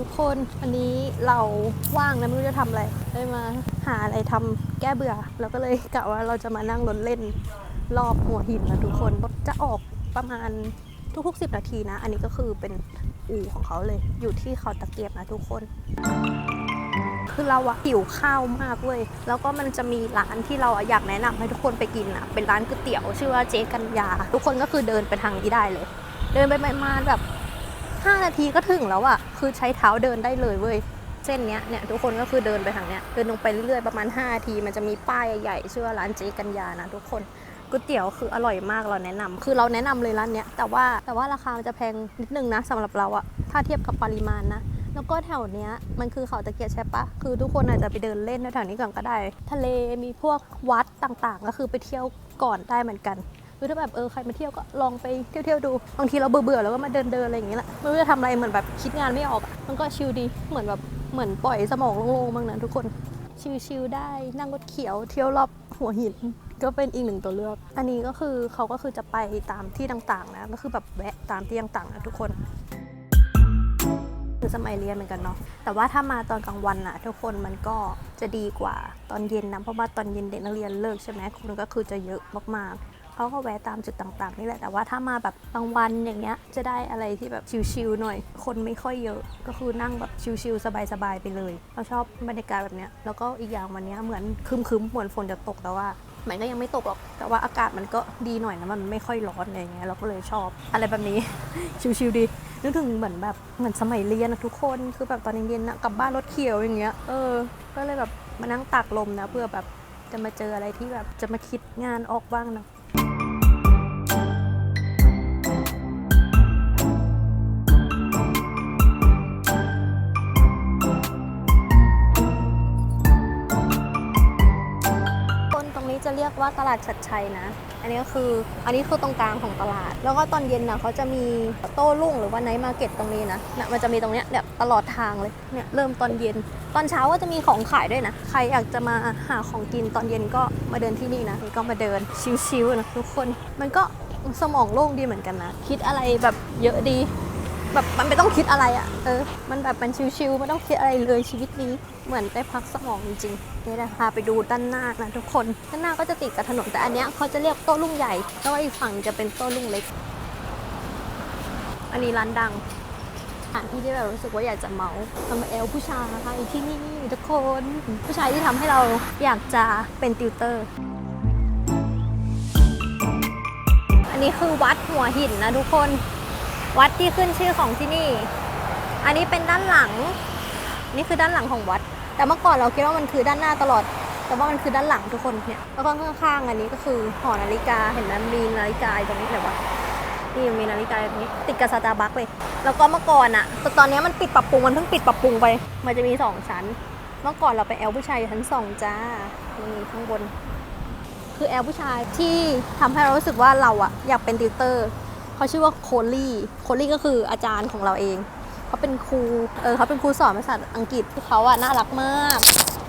ทุกคนวันนี้เราว่างนะไม่รู้จะทำอะไรเลยมาหาอะไรทำแก้เบื่อ แล้วก็เลยกะว่าเราจะมานั่งรถเล่นรอบหัวหินนะทุกคนจะออกประมาณทุกๆ 10 นาทีนะ อันนี้ก็คือเป็นอู่ของเขาเลย อยู่ที่เขาตะเกียบนะทุกคน คือเราอะหิวข้าวมากเว้ย แล้วก็มันจะมีร้านที่เราอยากแนะนำให้ทุกคนไปกินอะเป็นร้านก๋วยเตี๋ยวชื่อว่าเจ๊กัญญาทุกคนก็คือเดินไปทางนี้ได้เลย เดินไปประมาณแบบ 5 นาทีก็ถึงแล้วอะ คือใช้เท้าเดินได้เลยเว้ยเส้นเนี้ยเนี่ยทุกคนก็คือเดินไปทางเนี้ยเดินลงไปเรื่อยๆประมาณ5นาที มันจะมีป้ายใหญ่ชื่อว่าร้านเจ๊กัญญานะทุกคนก๋วยเตี๋ยวคืออร่อยมากเราแนะนำคือเราแนะนำเลยร้านเนี้ยแต่ว่าแต่ว่าราคามันจะแพงนิดนึงนะสำหรับเราอะถ้าเทียบกับปริมาณนะแล้วก็แถวเนี้ยมันคือเขาตะเกียบใช่ปะคือทุกคนอาจจะไปเดินเล่นแถวนี้ก่อนก็ได้ ทะเลมีพวกวัดต่างๆ ก็คือไปเที่ยวก่อนได้เหมือนกัน คือถ้าแบบเออใครมาเที่ยวก็ลองไปเที่ยวๆดูบางทีเราเบื่อๆแล้วก็มาเดินๆอะไรอย่างเงี้ยแหละไม่รู้จะทำอะไรเหมือนแบบคิดงานไม่ออกมันก็ชิลดีเหมือนแบบเหมือนปล่อยสมองโล่งๆบ้างนะทุกคนชิลๆได้นั่งรถเขียวเที่ยวรอบหัวหินก็เป็นอีกหนึ่งตัวเลือก อันนี้ก็คือเขาก็คือจะไปตามที่ต่างๆนะก็คือแบบแวะตามที่ต่างๆนะทุกคนคือสมัยเรียนเหมือนกันเนาะแต่ว่าถ้ามาตอนกลางวันอะทุกคนมันก็จะดีกว่าตอนเย็นนะเพราะว่าตอนเย็นเด็กนักเรียนเลิกใช่ไหมคนก็คือจะเยอะมากๆ เขาก็แวะตามจุดต่างๆนี่แหละ แต่ว่าถ้ามาแบบกลางวันอย่างเงี้ย จะได้อะไรที่แบบชิลๆหน่อย คนไม่ค่อยเยอะ ก็คือนั่งแบบชิลๆสบายๆไปเลย เราชอบบรรยากาศแบบเนี้ย แล้วก็อีกอย่างวันเนี้ยเหมือนคึมๆเหมือนฝนจะตกแต่ว่ามันก็ยังไม่ตกหรอก แต่ว่าอากาศมันก็ดีหน่อยนะ มันไม่ค่อยร้อนอะไรเงี้ย เราก็เลยชอบอะไรแบบนี้ ชิวๆดี นึกถึงเหมือนแบบเหมือนสมัยเรียนนะทุกคน คือแบบตอนเย็นๆนะกลับบ้านรถเขียวอย่างเงี้ย เออ ก็เลยแบบมานั่งตากลมนะเพื่อแบบจะมาเจออะไรที่แบบจะมาคิดงานออกบ้างนะ ว่าตลาดชัดชัยนะ อันนี้ก็คืออันนี้คือตรงกลางของตลาด แล้วก็ตอนเย็นนะเขาจะมีโต้รุ่งหรือว่าไนท์มาร์เก็ตตรงนี้นะนะมันจะมีตรงเนี้ยแบบตลอดทางเลยเนี่ยเริ่มตอนเย็น ตอนเช้าก็จะมีของขายด้วยนะ ใครอยากจะมาหาของกินตอนเย็นก็มาเดินที่นี่นะก็มาเดินชิวๆนะทุกคน มันก็สมองโล่งดีเหมือนกันนะ คิดอะไรแบบเยอะดี แบบมันไม่ต้องคิดอะไรอะ่ะ เออ มันแบบมันชิวๆไม่ต้องคิดอะไรเลยชีวิตนี้ เหมือนได้พักสมองจริงๆนี่นะพาไปดูด้านหน้านะทุกคน ด้านหน้าก็จะติดกับถนนแต่อันเนี้ยเขาจะเรียกโต้รุ่งใหญ่แล้วอีกฝั่งจะเป็นโต้รุ่งเล็ก อันนี้ร้านดังสถานที่ที่เรารู้สึกว่าอยากจะเมาทำแอลผู้ชายที่นี่ทุกคน ผู้ชายที่ทำให้เราอยากจะเป็นติวเตอร์ อันนี้คือวัดหัวหินนะทุกคน วัดที่ขึ้นชื่อของที่นี่ อันนี้เป็นด้านหลัง นี่คือด้านหลังของวัด แต่เมื่อก่อนเราคิดว่ามันคือด้านหน้าตลอด แต่ว่ามันคือด้านหลังทุกคนเนี่ยแล้วก็ข้างๆอันนี้ก็คือหอนาฬิกาเห็นไหมมีนาฬิกาตรงนี้เลยวะนี่มีนาฬิกาตรงนี้ติดกับสตาร์บัคเลย แล้วก็เมื่อก่อนอะแต่ตอนนี้มันปิดปรับปรุงมันเพิ่งปิดปรับปรุงไป มันจะมีสองชั้น เมื่อก่อนเราไปแอลผู้ชายชั้นสองจ้านี่ข้างบน คือแอลผู้ชายที่ทำให้เรารู้สึกว่าเราอะอยากเป็นติวเตอร์ เขาชื่อว่าโคลลี่โคลลี่ก็คืออาจารย์ของเราเองเขาเป็นครูเออเขาเป็นครูสอนภาษาอังกฤษที่เขาอะน่ารักมาก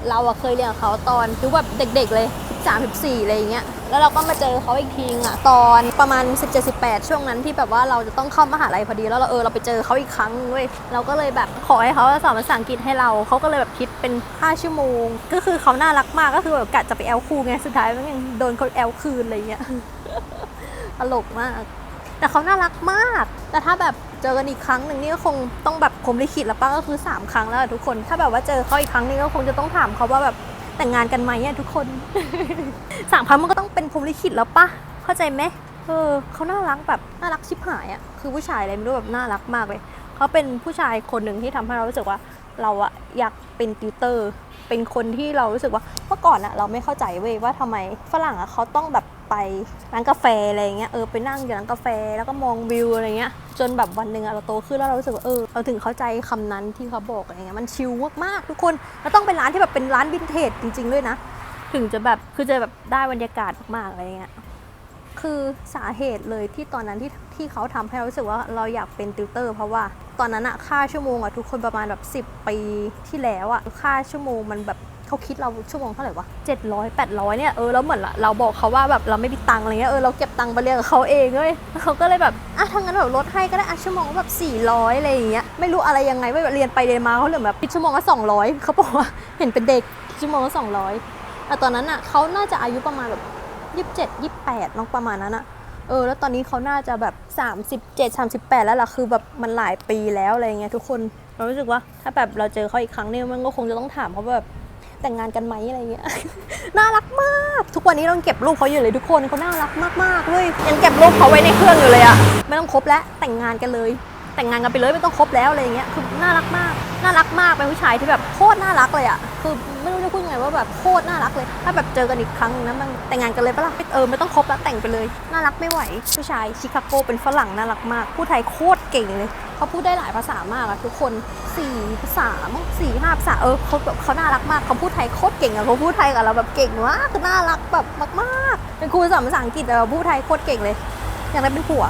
เราอะเคยเรียนกับเขาตอนยุคแบบเด็กๆเลย34อะไรอย่างเงี้ยแล้วเราก็มาเจอเขาอีกทีนึงอะตอนประมาณ 17-18 ช่วงนั้นที่แบบว่าเราจะต้องเข้ามหาลัยพอดีแล้วเราเออเราไปเจอเขาอีกครั้งเว้ยเราก็เลยแบบขอให้เขาสอนภาษาอังกฤษให้เราเขาก็เลยแบบคิดเป็น 5 ชั่วโมง ก็คือเขาน่ารักมากก็คือแบบกะจะไปแอลครูไงสุดท้ายมันยังโดนเขาแอลคืนอะไรเงี้ยตลกมาก แต่เขาน่ารักมาก แต่ถ้าแบบเจอกันอีกครั้งหนึ่งนี่ก็คงต้องแบบผมลิขิตแล้วป้าก็คือ 3 ครั้งแล้วทุกคน ถ้าแบบว่าเจอเขาอีกครั้งนี้ก็คงจะต้องถามเขาว่าแบบแต่งงานกันไหมอะทุกคนสามครั้งมันก็ต้องเป็นผมลิขิตแล้วปะเข้าใจไหมเออเขาน่ารักแบบน่ารักชิบหายอะคือผู้ชายอะไรไม่รู้แบบน่ารักมากเลยเขาเป็นผู้ชายคนหนึ่งที่ทำให้เรารู้สึกว่าเราอะอยากเป็นติวเตอร์ เป็นคนที่เรารู้สึกว่าเมื่อก่อนอะเราไม่เข้าใจเว้ยว่าทำไมฝรั่งอะเขาต้องแบบ ไปร้านกาแฟอะไรเงี้ยเออไปนั่งอยู่ร้านกาแฟแล้วก็มองวิวอะไรเงี้ยจนแบบวันหนึ่งเราโตขึ้นแล้วเรารู้สึกว่าเออเราถึงเข้าใจคำนั้นที่เขาบอกอะไรเงี้ยมันชิลมากๆทุกคนแล้วต้องเป็นร้านที่แบบเป็นร้านวินเทจจริง ๆ ด้วยนะ ถึงจะแบบคือจะแบบได้บรรยากาศมากๆอะไรเงี้ยคือสาเหตุเลยที่ตอนนั้นที่ที่เขาทำให้เรารู้สึกว่าเราอยากเป็นติวเตอร์ เพราะว่าตอนนั้นอะค่าชั่วโมงอะทุกคนประมาณแบบ 10 ปีที่แล้วอะค่าชั่วโมงมันแบบ เขาคิดเราชั่วโมงเท่าไหร่วะ700 800เนี่ยเออแล้วเหมือนเราบอกเขาว่าแบบเราไม่มีตังค์อะไรเงี้ยเออเราเก็บตังค์ไปเรียนกับเขาเองเว้ยเขาก็เลยแบบอะทางนั้นแบบลดให้ก็ได้อะชั่วโมงแบบ400อะไรอย่างเงี้ยไม่รู้อะไรยังไงไม่เรียนไปเรียนมาเขาเหลือแบบชั่วโมงละ200เขาบอกว่าเห็นเป็นเด็กชั่วโมงละ200แต่ตอนนั้นอะเขาน่าจะอายุประมาณแบบ27 28น้องประมาณนั้นอะเออแล้วตอนนี้เขาน่าจะแบบ 37 38 แล้วล่ะคือแบบมันหลายปีแล้วอะไรเงี้ยทุกคนเรารู้สึกว่าถ้าแบบเราเจอเขาอีกครั้งเนี่ยมันก็คงจะต้องถามเขาแบบ แต่งงานกันไหมอะไรเงี้ย น่ารักมาก ทุกวันนี้ต้องเก็บรูปเขาอยู่เลยทุกคนเขาน่ารักมากๆเลยยังเก็บรูปเขาไว้ในเครื่องอยู่เลยอะไม่ต้องคบแล้วแต่งงานกันเลย แต่งงานกันไปเลยไม่ต้องคบแล้วอะไรเงี้ยคือน่ารักมาก น่ารักมากเป็นผู้ชายที่แบบโคตรน่ารักเลยอะคือ พูดยังไงว่าแบบโคตรน่ารักเลย ถ้าแบบเจอกันอีกครั้งนะมันแต่งงานกันเลยปะล่ะเออไม่ต้องคบแล้วแต่งไปเลย น่ารักไม่ไหวผู้ชายชิคาโกเป็นฝรั่งน่ารักมากพูดไทยโคตรเก่งเลยเขาพูดได้หลายภาษามากอะทุกคนสี่ภาษามั้งสี่ห้าภาษาเออเขาแบบเขาน่ารักมากเขาพูดไทยโคตรเก่งอะเขาพูดไทยกับเราแบบเก่งมากคือน่ารักแบบมากๆเป็นครูสอนภาษาอังกฤษแต่เราพูดไทยโคตรเก่งเลยอยากได้เป็นผัว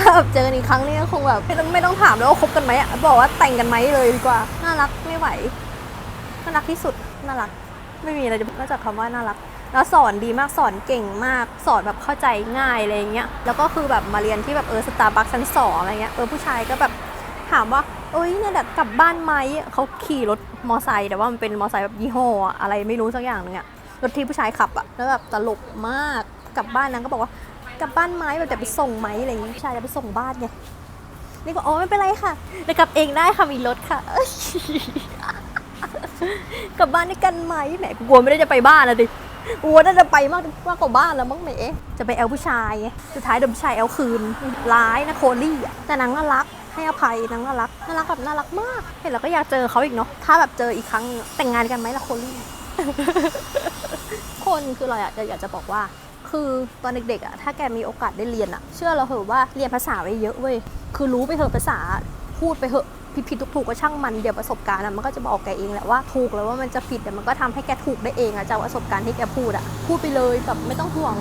ถ้าแบบเจอกันอีกครั้งนี่ก็คงแบบไม่ต้องไม่ต้องถามแล้วว่าคบกันไหมอะบอกว่าแต่งกันไหมเลยดีกว่า น่ารักไม่ไหว น่ารักที่สุดน่ารัก ไม่มีอะไรนอกจากคำว่าน่ารัก แล้วสอนดีมากสอนเก่งมาก สอนแบบเข้าใจง่ายอะไรอย่างเงี้ยแล้วก็คือแบบมาเรียนที่แบบเออสตาร์บัคชั้นสองอะไรเงี้ยเออผู้ชายก็แบบถามว่าเอ้ยเนี่ยแบบกลับบ้านไหมเขาขี่รถมอไซค์แต่ว่ามันเป็นมอไซค์แบบยี่ห้ออะไรไม่รู้สักอย่างหนึงอะรถที่ผู้ชายขับอะแล้วแบบตลกมากกลับบ้านนางก็บอกว่ากลับบ้านไหมแบบจะไปส่งไหมอะไรอย่างงี้ผู้ชายจะไปส่งบ้านไงนี่ก็อ๋อไม่เป็นไรค่ะเดี๋ยวกลับเองได้ค่ะมีรถค่ะ กลับบ้านด้วยกันไหมแหมกูกลัวไม่ได้จะไปบ้านนะดิกลัวน่าจะไปมากมากกว่าบ้านแล้วมั้งแหมจะไปแอลผู้ชายสุดท้ายโดนผู้ชายแอลคืนร้ายนะโคลี่อะแต่นางน่ารักให้อภัยนางน่ารักน่ารักแบบน่ารักมากเห็นแล้วก็อยากเจอเขาอีกเนาะถ้าแบบเจออีกครั้งแต่งงานกันไหมล่ะโคลี่คนคือเราอยากจะอยากจะบอกว่า คือตอนเด็กๆอะถ้าแกมีโอกาสได้เรียนอะ เชื่อเราเหอะว่าเรียนภาษาไว้เยอะเว้ยคือรู้ไปเถอะภาษาพูดไปเถอะ ผิดๆถูกก็ช่างมันเดี๋ยวประสบการณ์อะมันก็จะบอกแกเองแหละว่าถูกแล้วว่ามันจะผิดแต่มันก็ทำให้แกถูกได้เองอะจากประสบการณ์ที่แกพูดอะพูดไปเลยแบบไม่ต้องห่วง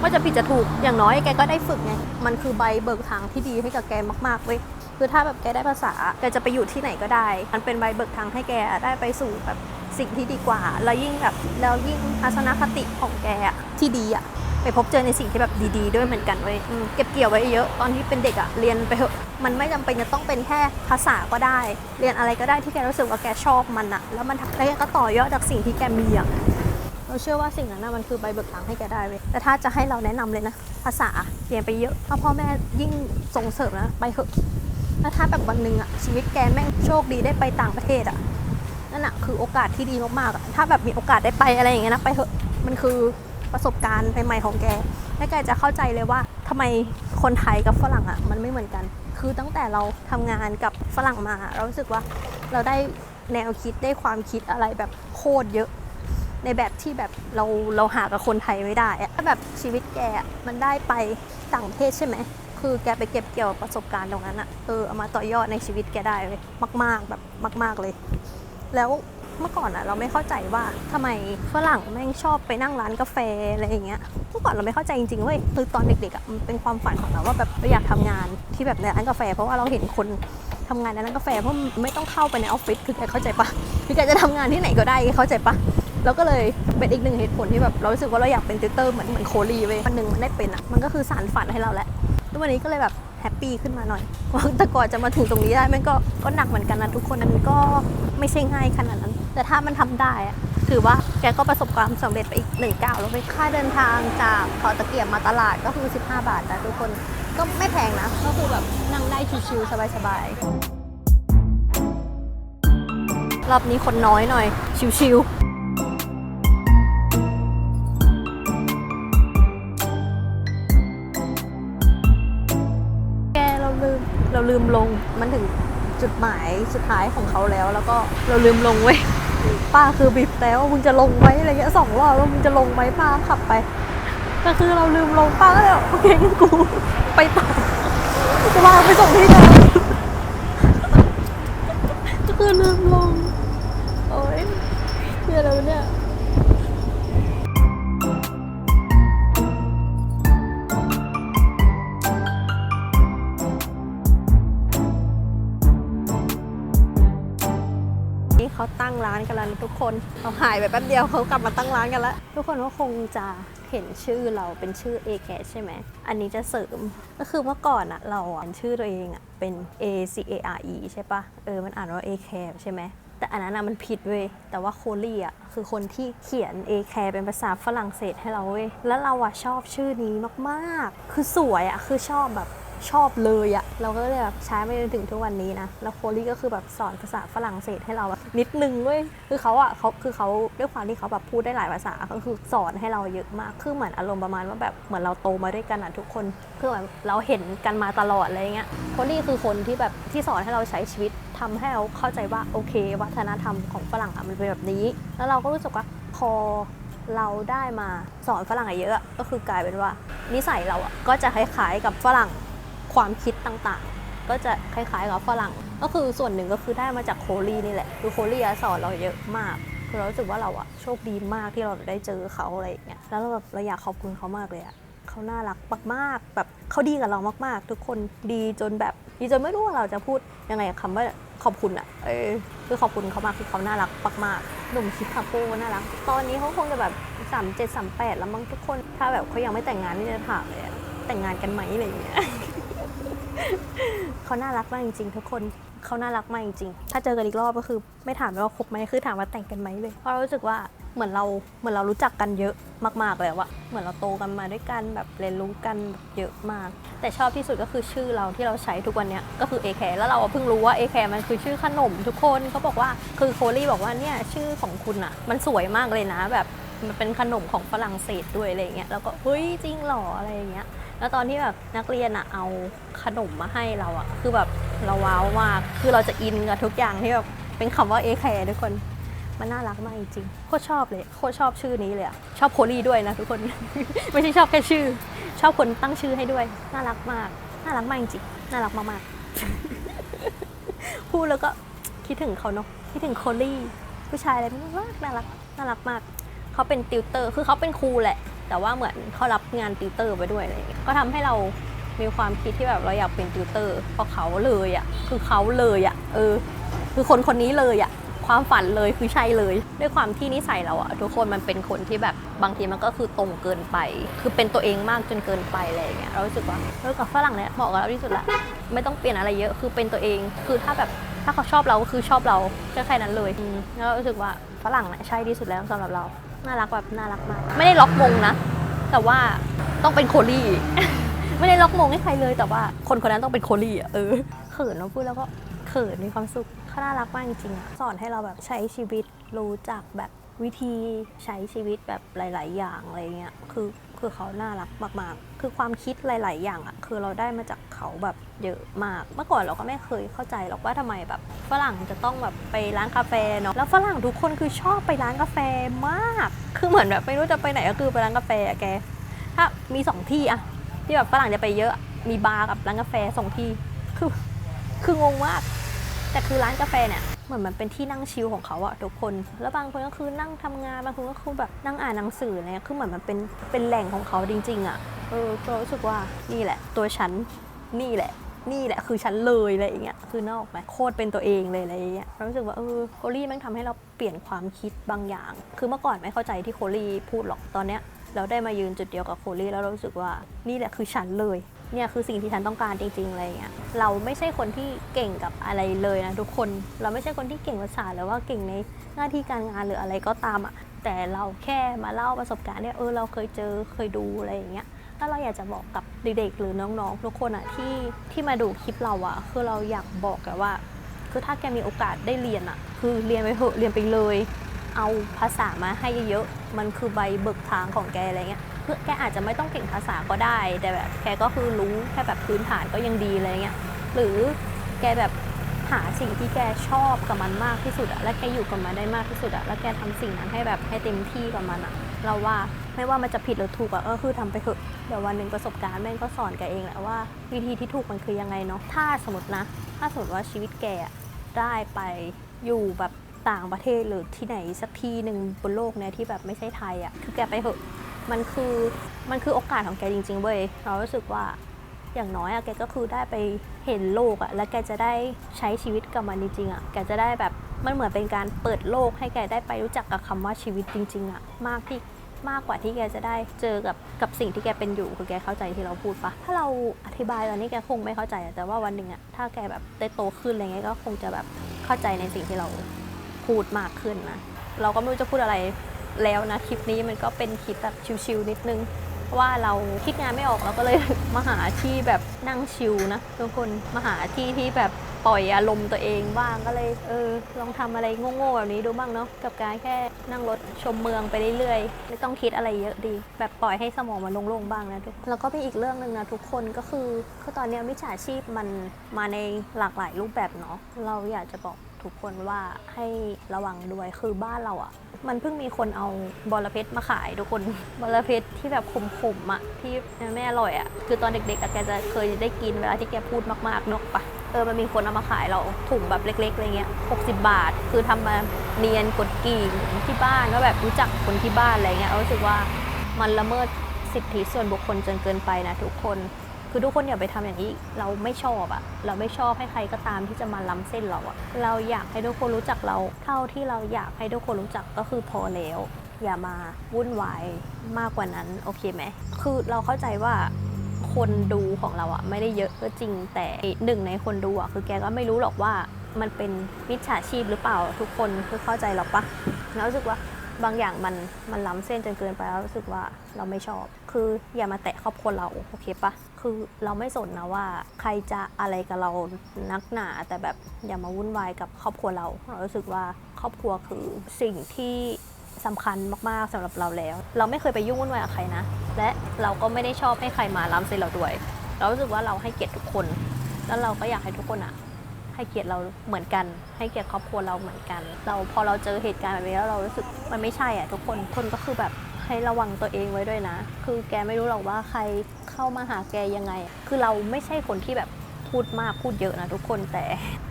ว่าจะผิดจะถูกอย่างน้อยแกก็ได้ฝึกไงมันคือใบเบิกทางที่ดีให้กับแกมากๆเว้ยคือถ้าแบบแกได้ภาษาแกจะไปอยู่ที่ไหนก็ได้ มันเป็นใบเบิกทางให้แกได้ไปสู่แบบสิ่งที่ดีกว่า แล้วยิ่งแบบแล้วยิ่งทัศนคติของแกอะที่ดีอะไปพบเจอในสิ่งที่แบบดี ๆ ด้วยเหมือนกันเว้ยเก็บเกี่ยวไว้เยอะตอนที่เป็นเด็กอะเรียนไปเถอะ มันไม่จำเป็นจะต้องเป็นแค่ภาษาก็ได้ เรียนอะไรก็ได้ที่แกรู้สึกว่าแกชอบมันอะแล้วมันแล้วแกก็ต่อยอดจากสิ่งที่แกมีอะเราเชื่อว่าสิ่งนั้นนะมันคือใบเบิกทางให้แกได้เว้ยแต่ถ้าจะให้เราแนะนำเลยนะ ภาษาเรียนไปเยอะเพราพ่อแม่ยิ่งส่งเสริมนะไปเถอะแล้วถ้าแบบวันหนึ่งอะชีวิตแกแม่งโชคดีได้ไปต่างประเทศอะนั่นอะคือโอกาสที่ดีมากๆอะถ้าแบบมีโอกาสได้ไปอะไรอย่างเงี้ยนะไปเถอะมันคือประสบการณ์ใหม่ๆของแก และแกจะเข้าใจเลยว่าทำไมคนไทยกับฝรั่งอะมันไม่เหมือนกัน คือตั้งแต่เราทำงานกับฝรั่งมา เรารู้สึกว่าเราได้แนวคิดได้ความคิดอะไรแบบโคตรเยอะ ในแบบที่แบบเราเราหากับคนไทยไม่ได้อะถ้าแบบชีวิตแกมันได้ไปต่างประเทศใช่ไหมคือแกไปเก็บเกี่ยวประสบการณ์ตรงนั้นอะเออเอามาต่อยอดในชีวิตแกได้เลยมาก ๆแบบมาก ๆเลย แล้ว เมื่อก่อนอะเราไม่เข้าใจว่าทำไมฝรั่งแม่งชอบไปนั่งร้านกาแฟอะไรอย่างเงี้ยเมื่อก่อนเราไม่เข้าใจจริงๆเว้ยคือตอนเด็กๆอะมันเป็นความฝันของเราว่าแบบเราอยากทำงานที่แบบในร้านกาแฟ เพราะว่าเราเห็นคนทำงานในร้านกาแฟเพราะไม่ต้องเข้าไปในออฟฟิศคือแกเข้าใจปะคือแกจะทำงานที่ไหนก็ได้เข้าใจปะแล้วก็เลยเป็นอีกหนึ่งเหตุผลที่แบบเรารู้สึกว่าเราอยากเป็นติวเตอร์เหมือนเหมือนโคลีเว้ยวันหนึ่งมันได้เป็นอะมันก็คือสารฝันให้เราแหละทุกวันนี้ก็เลยแบบแฮปปี้ขึ้นมาหน่อยว่าแต่ก่อนจะมาถึงตรงนี้ได้มันก็ก็หนักเหมือนกันนะทุกคนมันก็ไม่ใช่ง่ายขนาดนั้น แต่ถ้ามันทำได้อะถือว่าแกก็ประสบความสำเร็จไปอีกหนึ่งก้าวแล้วไปค่าเดินทางจากเขาตะเกียบมาตลาดก็คือ 15 บาทนะทุกคนก็ไม่แพงนะ ก็คือแบบนั่งได้ชิวๆสบายๆ รอบนี้คนน้อยหน่อย ชิวๆแกเราลืมเราลืมลงมันถึงจุดหมายสุดท้ายของเขาแล้ว แล้วก็เราลืมลงเว้ย ป้าคือบีบแต่ว่ามึงจะลงไหมอะไรเงี้ยสองรอบว่ามึงจะลงไหมป้าขับไป ก็คือเราลืมลงป้าก็เลยโอเคงั้นกูไปต่อจะมาไปส่งที่เดิมก็คือลืมลง ทุกคนเราหายไปแป๊บเดียวเขากลับมาตั้งร้านกันแล้ว ทุกคนก็คงจะเห็นชื่อเราเป็นชื่อ a c a ใช่ไหม อันนี้จะเสริม ก็คือเมื่อก่อนอะเราอ่านชื่อตัวเองอะเป็น A C A R E ใช่ปะเออ มันอ่านว่า a c a ใช่ไหม แต่อันนั้นอะมันผิดเว้ย แต่ว่าโคลี่อะคือคนที่เขียน a c a เป็นภาษาฝรั่งเศสให้เราเว้ย แล้วเราอะชอบชื่อนี้มากๆ คือสวยอะคือชอบแบบชอบเลยอะเราก็เลยแบบใช้มาจนถึงทุกวันนี้นะ แล้วโคลี่ก็คือแบบสอนภาษาฝรั่งเศสให้เรา นิดนึงเว้ยคือเขาอะเขาคือเขาด้วยความที่เขาแบบพูดได้หลายภาษาก็คือสอนให้เราเยอะมากคือเหมือนอารมณ์ประมาณว่าแบบเหมือนเราโตมาด้วยกันอะทุกคนคือแบบเราเห็นกันมาตลอดอะไรเงี้ยโคลี่คือคนที่แบบที่สอนให้เราใช้ชีวิตทำให้เราเข้าใจว่าโอเค วัฒนธรรมของฝรั่งอะมันเป็นแบบนี้ แล้วเราก็รู้สึกว่าพอเราได้มาสอนฝรั่งอะเยอะอะก็คือกลายเป็นว่านิสัยเราอะก็จะคล้ายๆกับฝรั่งความคิดต่างๆ ก็จะคล้ายๆกับฝรั่ง ก็คือส่วนหนึ่งก็คือได้มาจากโคลี่นี่แหละคือโคลี่สอนเราเยอะมากคือเราสึกว่าเราอะโชคดีมากที่เราได้เจอเขาอะไรอย่างเงี้ยแล้วเราแบบเราอยากขอบคุณเขามากเลยอะเขาน่ารักมากๆแบบเขาดีกับเรามากๆ ทุกคนดีจนแบบดีจนไม่รู้ว่าเราจะพูดยังไงกับคำว่าขอบคุณอะเออคือขอบคุณเขามากคือเขาน่ารักมากๆหนุ่มชิคาโกน่ารัก ตอนนี้เขาคงจะแบบสามเจ็ดสามแปดแล้วมั้งทุกคนถ้าแบบเขายังไม่แต่งงานนี่จะถามเลยแต่งงานกันไหมอะไรอย่างเงี้ย เขาน่ารักมากจริงๆ ทุกคนเขาน่ารักมากจริงๆ ถ้าเจอกันอีกรอบก็คือ ไม่ถามว่าคบไหมคือถามว่าแต่งกันไหมเลยเพราะเรารู้สึกว่าเหมือนเราเหมือนเรารู้จักกันเยอะมากๆเลยว่าเหมือนเราโตกันมาด้วยกันแบบเรียนรู้กันแบบเยอะมาก แต่ชอบที่สุดก็คือชื่อเราที่เราใช้ทุกวันเนี้ยก็คือ a อแคแล้วเราเพิ่งรู้ว่า a อแคมันคือชื่อขนมทุกคนเขาบอกว่าคือโคลี่บอกว่าเนี่ยชื่อของคุณอะมันสวยมากเลยนะแบบ มันเป็นขนมของฝรั่งเศสด้วยอะไรเงี้ยแล้วก็เฮ้ยจริงหรออะไรเงี้ย แล้วตอนที่แบบนักเรียนอะเอาขนมมาให้เราอะคือแบบเราว้าวมากคือเราจะอินกับทุกอย่างที่แบบเป็นคำว่าเอแคร์ทุกคนมันน่ารักมากจริงโคตรชอบเลยโคตรชอบชื่อนี้เลยอะชอบโคลี่ด้วยนะทุกคน ไม่ใช่ชอบแค่ชื่อ ชอบคนตั้งชื่อให้ด้วย น่ารักมาก น่ารักมากจริงน่ารักมากๆพูดแล้วก็คิดถึงเขาเนาะคิดถึงโคลี่ผู้ชายอะไรไม่รู้มากน่ารักน่ารักมาก เขาเป็นติวเตอร์ คือเขาเป็นครูแหละ แต่ว่าเหมือนเขารับงานติวเตอร์ไปด้วยอะไรอย่างเงี้ย ก็ทำให้เรามีความคิดที่แบบเราอยากเป็นติวเตอร์ เพราะเขาเลยอะ่ะ คือเขาเลยอะ่ะ เออ คือคนคนนี้เลยอะ่ะ ความฝันเลยคือใช่เลย ด้วยความที่นิสัยเราอะทุกคนมันเป็นคนที่แบบบางทีมันก็คือตรงเกินไป คือเป็นตัวเองมากจนเกินไปอะไรอย่างเงี้ย เรารู้สึกว่าเออกับฝรั่งเนี่ยเหมาะกับเราที่สุดละ ไม่ต้องเปลี่ยนอะไรเยอะ คือเป็นตัวเอง คือถ้าแบบถ้าเขาชอบเราก็คือชอบเราแค่แค่นั้นเลยแล้วรู้สึกว่าฝรั่งเนี่ยใช่ที่สุดแล้วสำหรับเรา น่ารักแบบน่ารักมาก ไม่ได้ล็อกมงนะ แต่ว่าต้องเป็นโคลี่ ไม่ได้ล็อกมงให้ใครเลย แต่ว่าคนคนนั้นต้องเป็นโคลี่อะเออเขินเราพูดแล้วก็เขินมีความสุขเขาน่ารักมากจริงๆอะสอนให้เราแบบใช้ชีวิตรู้จักแบบวิธีใช้ชีวิตแบบหลาย ๆ อย่างอะไรเงี้ยคือคือเขาน่ารักมากๆ คือความคิดหลาย ๆ อย่างอะคือเราได้มาจากเขาแบบเยอะมาก เมื่อก่อนเราก็ไม่เคยเข้าใจหรอกว่าทำไมแบบฝรั่งจะต้องแบบไปร้านกาแฟเนาะแล้วฝรั่งทุกคนคือชอบไปร้านกาแฟมาก คือเหมือนแบบไม่รู้จะไปไหนก็คือไปร้านกาแฟแก ถ้ามีสองที่อะที่แบบฝรั่งจะไปเยอะมีบาร์กับร้านกาแฟสองที่คือคืองงมากแต่คือร้านกาแฟเนี่ย เหมือนมันเป็นที่นั่งชิลของเขาอะทุกคน แล้วบางคนก็คือนั่งทำงานบางคนก็คือแบบนั่งอ่านหนังสืออะไรเนี่ยคือเหมือนมันเป็นเป็นแหล่งของเขาจริง ๆอะเออเรารู้สึกว่านี่แหละ ตัวฉันนี่แหละนี่แหละคือฉันเลยอะไรอย่างเงี้ยคือนอกไหมโคตรเป็นตัวเองเลยอะไรอย่างเงี้ยรู้สึกว่าเออโคลี่ม่งทำให้เราเปลี่ยนความคิดบางอย่าง คือเมื่อก่อนไม่เข้าใจที่โคลี่พูดหรอกตอนเนี้ยเราได้มายืนจุดเดียวกับโคลี่แล้วเรารู้สึกว่านี่แหละคือฉันเลย เนี่ยคือสิ่งที่ฉันต้องการจริงๆอะไรอย่างเงี้ยเราไม่ใช่คนที่เก่งกับอะไรเลยนะทุกคนเราไม่ใช่คนที่เก่งภาษาหรือว่าเก่งในหน้าที่การงานหรืออะไรก็ตามอะแต่เราแค่มาเล่าประสบการณ์เนี่ยเออเราเคยเจอเคยดูอะไรอย่างเงี้ยถ้าเราอยากจะบอกกับเด็กๆหรือน้องๆทุกคนอะที่ที่มาดูคลิปเราอะคือเราอยากบอกกันว่า คือถ้าแกมีโอกาสได้เรียนอะ คือเรียนไปเถอะเรียนไปเลย เอาภาษามาให้เยอะๆมันคือใบเบิกทางของแกอะไรเงี้ย คือแกอาจจะไม่ต้องเก่งภาษาก็ได้ แต่แบบแกก็คือรู้แค่แบบพื้นฐานก็ยังดีอะไรเงี้ยหรือแกแบบหาสิ่งที่แกชอบกับมันมากที่สุดอะและแกอยู่กับมันได้มากที่สุดอะแล้วแกทำสิ่งนั้นให้แบบให้เต็มที่กับมันอะเราว่าไม่ว่ามันจะผิดหรือถูกอะก็คือทำไปเถอะเดี๋ยววันหนึ่งประสบการณ์แม่งก็สอนแกเองแหละว่า วิธีที่ถูกมันคือยังไงเนาะถ้าสมมตินะ ถ้าสมมติว่าชีวิตแกอะได้ไปอยู่แบบต่างประเทศหรือที่ไหนสักที่หนึ่งบนโลกเนี่ยที่แบบไม่ใช่ไทยอะคือแกไปเถอะ มันคือมันคือโอกาสของแกจริงๆเว้ยเรารู้สึกว่าอย่างน้อยอะแกก็คือได้ไปเห็นโลกอะแล้วแกจะได้ใช้ชีวิตกับมันจริงๆอะแกจะได้แบบมันเหมือนเป็นการเปิดโลกให้แกได้ไปรู้จักกับคำว่าชีวิตจริงๆอะมากที่มากกว่าที่แกจะได้เจอกับกับสิ่งที่แกเป็นอยู่คือแกเข้าใจที่เราพูดปะถ้าเราอธิบายตอนนี้แกคงไม่เข้าใจอะแต่ว่าวันหนึ่งอะถ้าแกแบบได้โตขึ้นอะไรเงี้ยก็คงจะแบบเข้าใจในสิ่งที่เราพูดมากขึ้นนะเราก็ไม่รู้จะพูดอะไร แล้วนะ คลิปนี้มันก็เป็นคลิปแบบชิวๆนิดนึงเพราะว่าเราคิดงานไม่ออกเราก็เลยมาหาที่แบบนั่งชิลนะทุกคนมาหาที่ที่แบบปล่อยอารมณ์ตัวเองบ้างก็เลยเออลองทำอะไรโง่ๆแบบนี้ดูบ้างเนาะกับการแค่นั่งรถชมเมืองไปเรื่อยๆไม่ต้องคิดอะไรเยอะดี แบบปล่อยให้สมองมันโล่งๆบ้างนะทุกแล้วก็มีอีกเรื่องหนึ่งนะทุกคนก็คือคือตอนนี้มิจฉาชีพมันมาในหลากหลายรูปแบบเนาะเราอยากจะบอก ทุกคนว่าให้ระวังด้วยคือบ้านเราอะมันเพิ่งมีคนเอาบอระเพ็ดมาขายทุกคนบอระเพ็ดที่แบบขมๆอะที่ไม่อร่อยอะคือตอนเด็กๆอะแกจะเคยได้กินเวลาที่แกพูดมากๆเนกปะเออมันมีคนเอามาขายเราถุงแบบเล็กๆอะไรเงี้ย60 บาท คือทำมาเนียนกดกิ่งที่บ้านก็แบบรู้จักคนที่บ้านอะไรเงี้ยเรารู้สึกว่ามันละเมิดสิทธิส่วนบุคคลจนเกินไปนะทุกคน คือทุกคนอย่าไปทำอย่างนี้เราไม่ชอบอะเราไม่ชอบให้ใครก็ตามที่จะมาล้ำเส้นเราอะเราอยากให้ทุกคนรู้จักเรา เท่าที่เราอยากให้ทุกคนรู้จักก็คือพอแล้ว อย่ามาวุ่นวายมากกว่านั้นโอเคไหมคือเราเข้าใจว่าคนดูของเราอะไม่ได้เยอะก็จริงแต่หนึ่งในคนดูอะคือแกก็ไม่รู้หรอกว่ามันเป็นมิจฉาชีพหรือเปล่าทุกคนคือเข้าใจหรอกปะแล้วรู้สึกว่าบางอย่างมันมันล้ำเส้นจนเกินไปแล้วรู้สึกว่าเราไม่ชอบ คืออย่ามาแตะครอบครัวเราโอเคปะ คือเราไม่สนนะว่าใครจะอะไรกับเรานักหนา แต่แบบอย่ามาวุ่นวายกับครอบครัวเรา เรารู้สึกว่าครอบครัวคือสิ่งที่สำคัญมากๆสำหรับเราแล้ว เราไม่เคยไปยุ่งวุ่นวายกับใครนะ และเราก็ไม่ได้ชอบให้ใครมาล้ำเส้นเราด้วย เรารู้สึกว่าเราให้เกียรติทุกคน แล้วเราก็อยากให้ทุกคนอะให้เกียรติเราเหมือนกัน ให้เกียรติครอบครัวเราเหมือนกัน เราพอเราเจอเหตุการณ์แบบนี้แล้วเรารู้สึกมันไม่ใช่อะทุกคนคนก็คือแบบ ให้ระวังตัวเองไว้ด้วยนะ คือแกไม่รู้หรอกว่าใครเข้ามาหาแกยังไง คือเราไม่ใช่คนที่แบบพูดมากพูดเยอะนะทุกคนแต่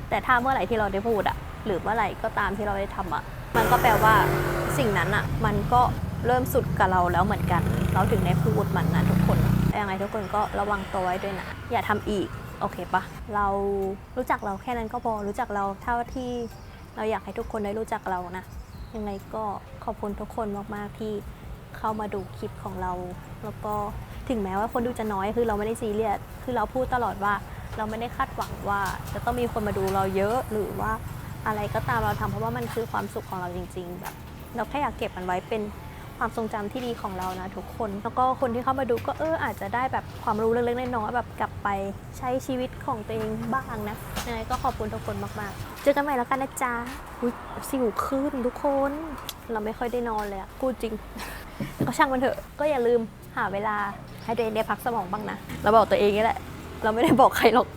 แต่ถ้าเมื่อไหร่ที่เราได้พูดอะหรือเมื่อไหร่ก็ตามที่เราได้ทำอะมันก็แปลว่าสิ่งนั้นอะมันก็เริ่มสุดกับเราแล้วเหมือนกัน เราถึงได้พูดมันนะทุกคนยังไงทุกคนก็ระวังตัวไว้ด้วยนะ อย่าทำอีกโอเคปะเรารู้จักเราแค่นั้นก็พอรู้จักเราเท่าที่เราอยากให้ทุกคนได้รู้จักเรานะยังไงก็ขอบคุณทุกคนมาก ๆ ที่ เข้ามาดูคลิปของเรา แล้วก็ถึงแม้ว่าคนดูจะน้อยคือเราไม่ได้ซีเรียสคือเราพูดตลอดว่าเราไม่ได้คาดหวังว่า จะต้องมีคนมาดูเราเยอะหรือว่าอะไรก็ตามเราทำเพราะว่ามันคือความสุขของเราจริง ๆ แบบ เราแค่อยากเก็บมันไว้เป็นความทรงจำที่ดีของเรานะทุกคน แล้วก็คนที่เข้ามาดูก็เอออาจจะได้แบบความรู้เล็กๆน้อยๆแบบกลับไปใช้ชีวิตของตัวเองบ้างนะยังไงก็ขอบคุณทุกคนมากๆ เจอกันใหม่แล้วกันนะจ๊ะอุ๊ยสิวขึ้นทุกคน เราไม่ค่อยได้นอนเลยอะพูจริง ก็ช่างมันเถอะ ก็อย่าลืมหาเวลาให้ตัวเองได้พักสมองบ้างนะ เราบอกตัวเองนี่แหละ เราไม่ได้บอกใครหรอก